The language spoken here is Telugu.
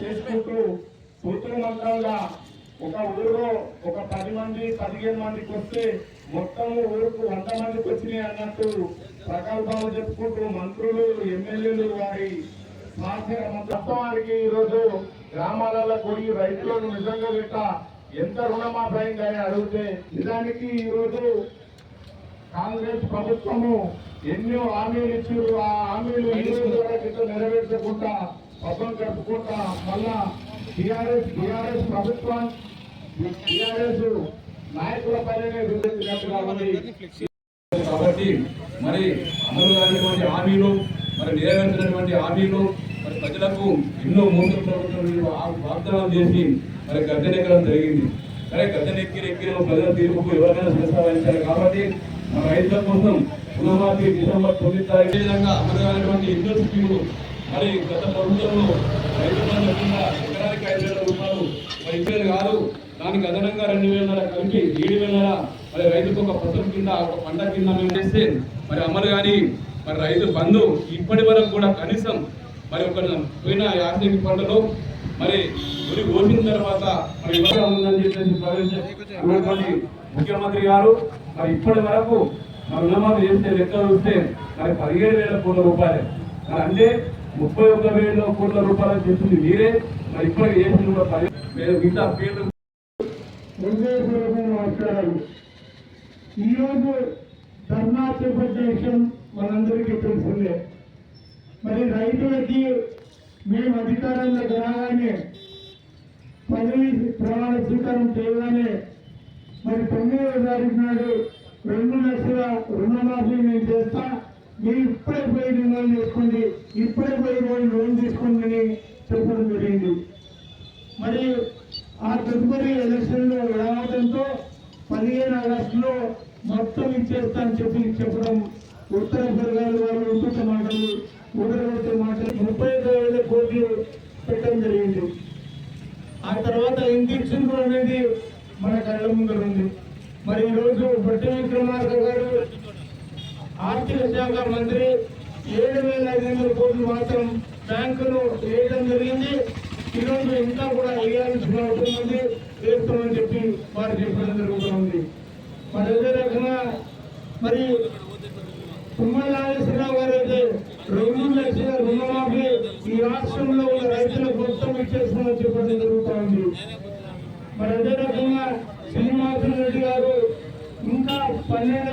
చేసుకుంటూ సూత్రమంత్రంగా ఒక ఊరిలో ఒక పది మంది పదిహేను మందికి వస్తే మొత్తం ఊరుకు వంద మందికి వచ్చినాయి అన్నట్టు ప్రకల్పాలు చెప్పుకుంటూ మంత్రులు ఎమ్మెల్యేలు వారి వాస్తవానికి ఈరోజు గ్రామాలలో గుడి రైతులను నిజంగా గిట్ట ఎంత రుణమాఫైందని అడిగితే నిజానికి ఈరోజు కాంగ్రెస్ ప్రభుత్వము ఎన్నో హామీలు ఇచ్చారు ఆ హామీలు ఈ రోజు నెరవేర్చకుండా పబ్బం కట్టుకుంటా మళ్ళా టిఆర్ఎస్ టిఆర్ఎస్ ప్రభుత్వం టిఆర్ఎస్ నాయకుల పైన కాబట్టి మరి అమలు కానిటువంటి హామీలు మరి నెరవేర్చినటువంటి హామీలు మరి ప్రజలకు ఎన్నో మోసం ప్రభుత్వం వాగ్దానాలు చేసి మరి గద్దెనెక్కడం జరిగింది. సరే గద్దెనెక్కి ఎక్కిన ప్రజల తీర్పుకు ఎవరైనా శిరసావహించారు కాబట్టి మన రైతుల కోసం రుణమాఫీ డిసెంబర్ తొమ్మిది తారీఖు. విధంగా అమలు కానిటువంటి ఎన్నో స్కీములు మరి గత ప్రభుత్వంలో రైతు బంధు కింద ఎకరానికి ఐదు వేల రూపాయలు మరి ఇచ్చేది కాదు. దానికి అదనంగా రెండు వేల కలిపి ఏడు వేల మరి రైతుకు ఒక పసుపు కింద ఒక పంట కింద మేము చేస్తే మరి అమలు కానీ మరి రైతు బంధు ఇప్పటి వరకు కూడా కనీసం మరి ఒక పోయిన యాసంగి పంటలో మరి గురి కోసిన తర్వాత మరి ఉందని చెప్పేసి ముఖ్యమంత్రి గారు మరి ఇప్పటి వరకు మరి రుణమాఫీ చేస్తే లెక్క చూస్తే మరి పదిహేడు వేల కోట్ల రూపాయలు. మరి అంటే ముప్పై ఒక్క వేల కోట్ల రూపాయలు చేసింది మీరే. మరి ఇప్పటికి ఏం కూడా మిగతా పేర్లు నమస్కారాలు ఈరోజు ధర్నా చేపట్టే విషయం మనందరికీ తెలిసిందే మరి రైతులకి మేము అధికారంలో రాగానే పదవి ప్రమాణ స్వీకారం చేయగానే మరి తొమ్మిదవ తారీఖు నాడు రెండు లక్షల రుణమాఫీ మేము చేస్తా మీరు ఇప్పుడే పోయి రుణాలు చేసుకోండి ఇప్పుడే పోయి పోయి లోన్ తీసుకోండి అని చెప్పడం జరిగింది. మరి ఆ తదుపరి ఎలక్షన్లో రావడంతో పదిహేను ఆగస్టులో మొత్తం ఇచ్చేస్తానని చెప్పి చెప్పడం ఉత్తర వర్గాల వాళ్ళు ఉంటున్న మాటలు ఉదరగొట్టే మాటలు ముప్పై ఐదు వేల కోట్లు పెట్టడం జరిగింది. ఆ తర్వాత ఇంజక్షన్ అనేది మన కళ్ళ ముందర ఉంది. మరి ఈరోజు బట్టి విక్రమార్క గారు ఆర్థిక శాఖ మంత్రి ఏడు వేల ఐదు వందల కోట్లు మాత్రం బ్యాంకులు వేయడం జరిగింది. ఈరోజు ఇంకా కూడా వేయాల్సిన అవసరం ఉంది. వేస్తామని చెప్పి వారు చెప్పడం జరుగుతుంది మరి అదే రకంగా మరి తుమ్మల నాగేశ్వరరావు గారు అయితే రెండు లక్షల రుణమాఫీ ఈ రాష్ట్రంలో ఉన్న రైతులకు మొత్తం ఇచ్చేస్తామని చెప్పడం జరుగుతూ ఉంది. మరి అదే రకంగా శ్రీనివాసరెడ్డి గారు ఇంకా పన్నెండు